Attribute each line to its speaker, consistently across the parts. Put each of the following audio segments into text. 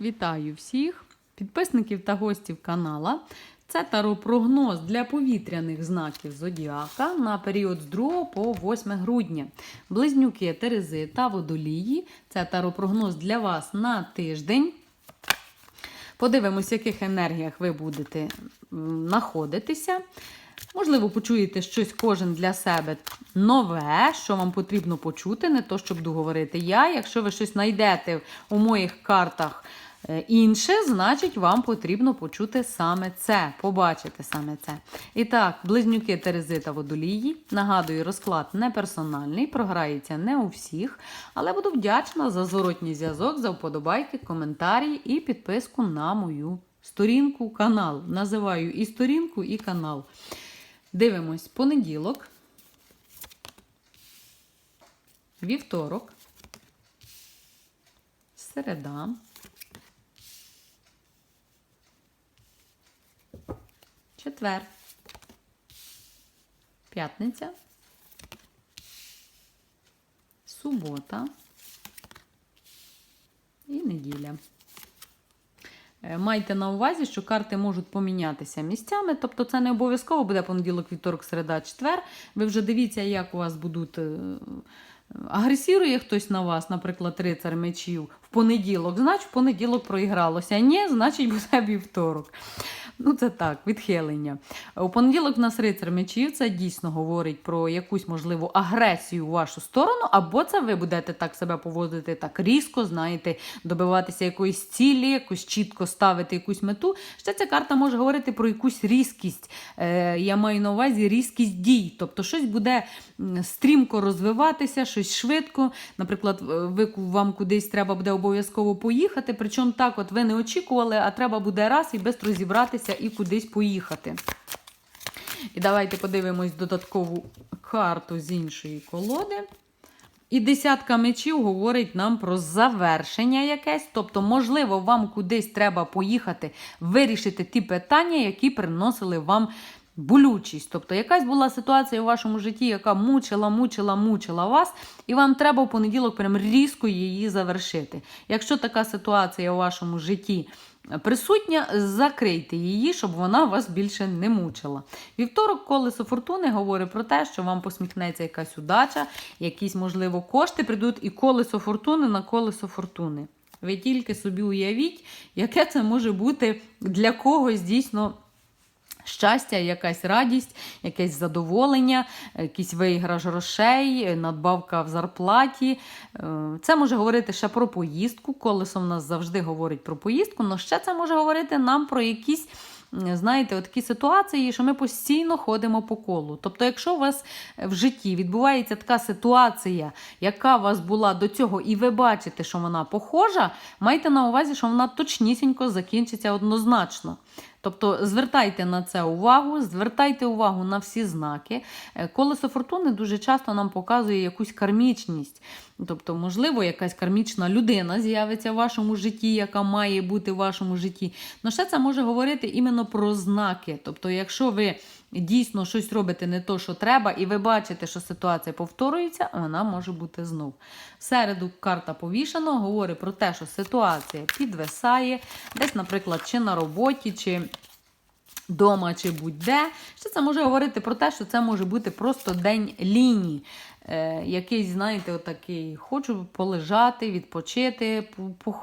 Speaker 1: Вітаю всіх підписників та гостів канала. Це таропрогноз для повітряних знаків Зодіака на період з 2 по 8 грудня. Близнюки, Терези та Водолії. Це таропрогноз для вас на тиждень. Подивимось, в яких енергіях ви будете знаходитися. Можливо, почуєте щось кожен для себе нове, що вам потрібно почути, не то, щоб говорити я. Якщо ви щось знайдете у моїх картах інше, значить вам потрібно почути саме це, побачити саме це. І так, близнюки Терези та Водолії. Нагадую, розклад не персональний, програється не у всіх, але буду вдячна за зворотній зв'язок, за вподобайки, коментарі і підписку на мою сторінку, канал. Називаю і сторінку, і канал. Дивимось понеділок, вівторок, середа, четвер, п'ятниця, субота і неділя. Е, Майте на увазі, що карти можуть помінятися місцями, тобто це не обов'язково буде понеділок, вівторок, середа, четвер. Ви вже дивіться, як у вас будуть. е, Агресірує хтось на вас, наприклад, рицар мечів в понеділок, значить в понеділок проігралося. Ні, значить буде вівторок. Ну, це так, відхилення. У понеділок в нас рицар мечів, це дійсно говорить про якусь можливу агресію в вашу сторону, або це ви будете так себе поводити так різко, знаєте, добиватися якоїсь цілі, якось чітко ставити якусь мету. Ще ця карта може говорити про якусь різкість. Е, я маю на увазі різкість дій. Тобто щось буде стрімко розвиватися, щось швидко. Наприклад, ви вам кудись треба буде обов'язково поїхати. Причому так, от ви не очікували, а треба буде раз і швидко зібратися і кудись поїхати. І давайте подивимось додаткову карту з іншої колоди. І десятка мечів говорить нам про завершення якесь. Тобто, можливо, вам кудись треба поїхати, вирішити ті питання, які приносили вам болючість. Тобто, якась була ситуація у вашому житті, яка мучила, мучила, мучила вас, і вам треба в понеділок прям різко її завершити. Якщо така ситуація у вашому житті присутня, закрийте її, щоб вона вас більше не мучила. Вівторок, колесо фортуни говорить про те, що вам посміхнеться якась удача, якісь, можливо, кошти прийдуть, і колесо фортуни на колесо фортуни. Ви тільки собі уявіть, яке це може бути для когось дійсно. Щастя, якась радість, якесь задоволення, якийсь виграш грошей, надбавка в зарплаті. Е, Це може говорити ще про поїздку. Колесо в нас завжди говорить про поїздку, але ще це може говорити нам про якісь. Знаєте, такі ситуації, що ми постійно ходимо по колу. Тобто, якщо у вас в житті відбувається така ситуація, яка у вас була до цього, і ви бачите, що вона похожа, майте на увазі, що вона точнісінько закінчиться однозначно. Тобто звертайте на це увагу, звертайте увагу на всі знаки. Е, Колесо фортуни дуже часто нам показує якусь кармічність. Тобто, можливо, якась кармічна людина з'явиться в вашому житті, яка має бути в вашому житті. Но ще це може говорити іменно про знаки. Тобто, якщо ви дійсно щось робите не то, що треба, і ви бачите, що ситуація повторюється, вона може бути знов. В середу карта повішана говорить про те, що ситуація підвисає, десь, наприклад, чи на роботі, чи дома чи будь-де. що це може говорити про те, що це може бути просто день лінії. Е, якийсь, знаєте, отакий, хочу полежати, відпочити,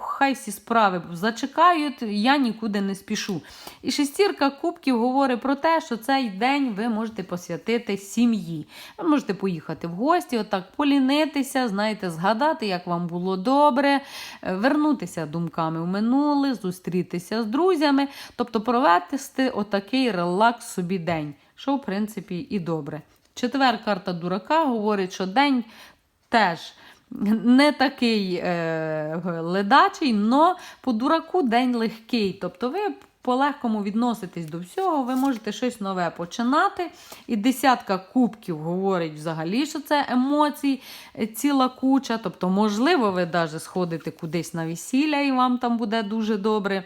Speaker 1: хай всі справи зачекають, я нікуди не спішу. І шестірка кубків говорить про те, що цей день ви можете посвятити сім'ї. Ви можете поїхати в гості, отак полінитися, знаєте, згадати, як вам було добре, е, вернутися думками в минуле, зустрітися з друзями, тобто провести отакий релакс собі день, що в принципі і добре. Четвер карта дурака говорить, що день теж не такий е, ледачий, але по дураку день легкий. Тобто ви по-легкому відноситесь до всього, ви можете щось нове починати. І десятка кубків говорить взагалі, що це емоцій, е, ціла куча. Тобто, можливо, ви навіть сходите кудись на весілля, і вам там буде дуже добре.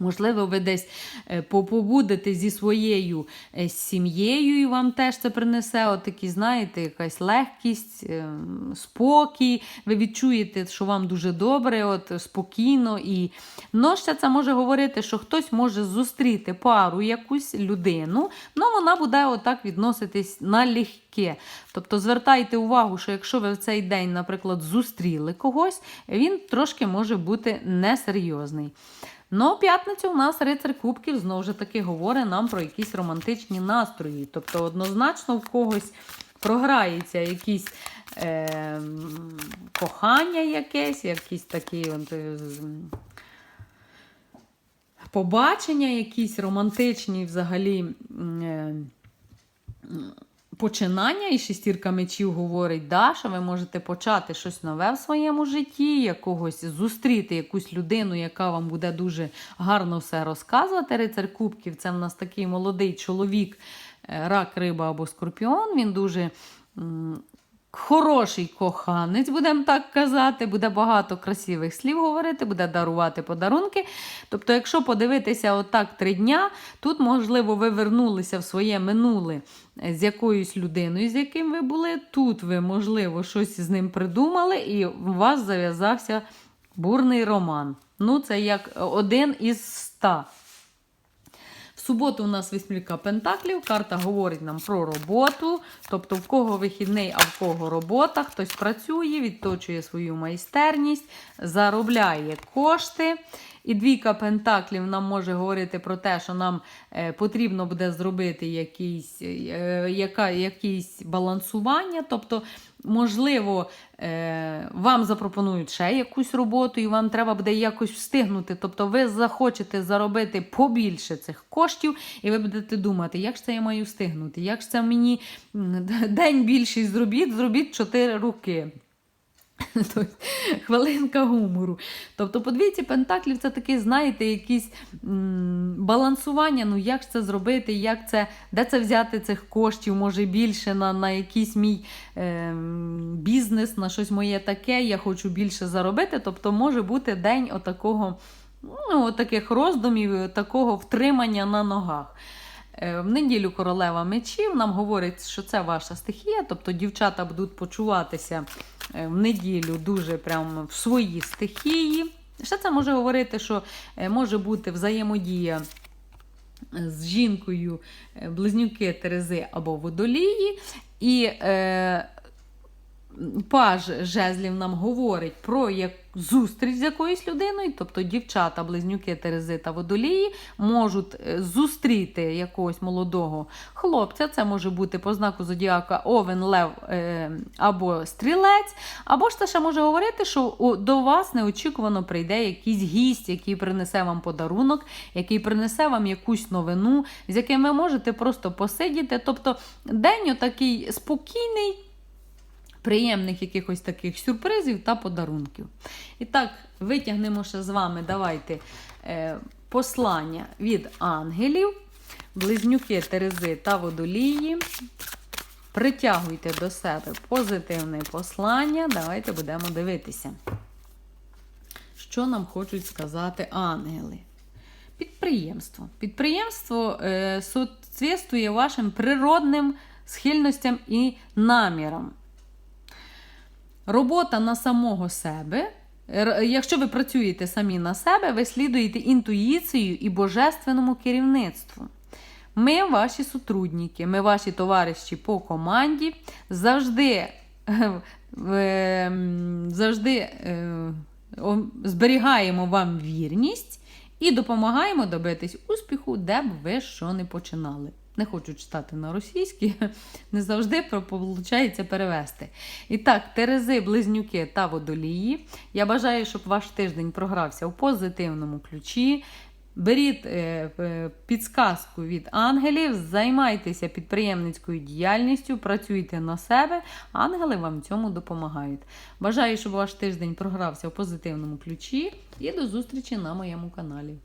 Speaker 1: Можливо, ви десь е, побудете зі своєю е, сім'єю, і вам теж це принесе отакі, знаєте, якась легкість, е, спокій. Ви відчуєте, що вам дуже добре, от спокійно. І но ще це може говорити, що хтось може зустріти пару, якусь людину, але вона буде отак відноситись налегке. Тобто звертайте увагу, що якщо ви в цей день, наприклад, зустріли когось, він трошки може бути несерйозний. Ну, п'ятницю у нас рицар кубків знову ж таки говорить нам про якісь романтичні настрої. Тобто, однозначно в когось програється якісь е, кохання якесь, якісь такі е, побачення, якісь романтичні взагалі. е, Починання і шестірка мечів говорить, да, що ви можете почати щось нове в своєму житті, якогось зустріти якусь людину, яка вам буде дуже гарно все розказувати. Рицар Кубків це в нас такий молодий чоловік, е, рак, риба або скорпіон. Він дуже хороший коханець, будемо так казати, буде багато красивих слів говорити, буде дарувати подарунки. Тобто, якщо подивитися отак три дня, тут, можливо, ви вернулися в своє минуле е, з якоюсь людиною, з яким ви були. Тут ви, можливо, щось з ним придумали, і у вас зав'язався бурний роман. Ну, це як один із ста. Суботу у нас вісьмірка пентаклів. Карта говорить нам про роботу. Тобто, в кого вихідний, а в кого робота. Хтось працює, відточує свою майстерність, заробляє кошти. І двійка пентаклів нам може говорити про те, що нам е, потрібно буде зробити якісь, е, яка, якісь балансування. Тобто, можливо, е, вам запропонують ще якусь роботу, і вам треба буде якось встигнути. Тобто, ви захочете заробити побільше цих коштів, і ви будете думати, як ж це я маю встигнути, як ж це мені день більший зробіть, зробіть 4 роки. Тобто, Хвилинка гумору. Тобто, по двійці пентаклів це таке, знаєте, якісь м, балансування. Ну, як це зробити, як це, де це взяти цих коштів, може більше на, на якийсь мій е, бізнес, на щось моє таке, я хочу більше заробити. Тобто, може бути день отакого, ну, отаких роздумів, такого втримання на ногах. Е, В неділю королева мечів нам говорить, що це ваша стихія, тобто дівчата будуть почуватися в неділю дуже прямо в своїй стихії. Ще це може говорити, що е, може бути взаємодія з жінкою е, близнюки Терези або водолії. І е, паж жезлів нам говорить про як зустріч з якоюсь людиною, тобто дівчата, близнюки Терези та водолії можуть е, зустріти якогось молодого хлопця. Це може бути по знаку зодіака Овен, Лев е, або Стрілець. Або ж це ще може говорити, що до вас неочікувано прийде якийсь гість, який принесе вам подарунок, який принесе вам якусь новину, з яким ви можете просто посидіти. Тобто день отакий спокійний приємних якихось таких сюрпризів та подарунків. І так, витягнемо ще з вами, давайте е, послання від ангелів, близнюки Терези та водолії. Притягуйте до себе позитивне послання. Давайте будемо дивитися. Що нам хочуть сказати ангели? Підприємство. Підприємство е, соответствує вашим природним схильностям і намірам. Робота на самого себе. Якщо ви працюєте самі на себе, ви слідуєте інтуїцією і божественному керівництву. Ми ваші сотрудники, ми ваші товариші по команді, завжди, е, м, завжди е, зберігаємо вам вірність і допомагаємо добитись успіху, де б ви що не починали. Не хочу читати на російській, не завжди виходить перевести. І так, Терези, близнюки та водолії. Я бажаю, щоб ваш тиждень програвся в позитивному ключі. Беріть е, е, підсказку від ангелів, займайтеся підприємницькою діяльністю, працюйте на себе, ангели вам цьому допомагають. Бажаю, щоб ваш тиждень програвся в позитивному ключі і до зустрічі на моєму каналі.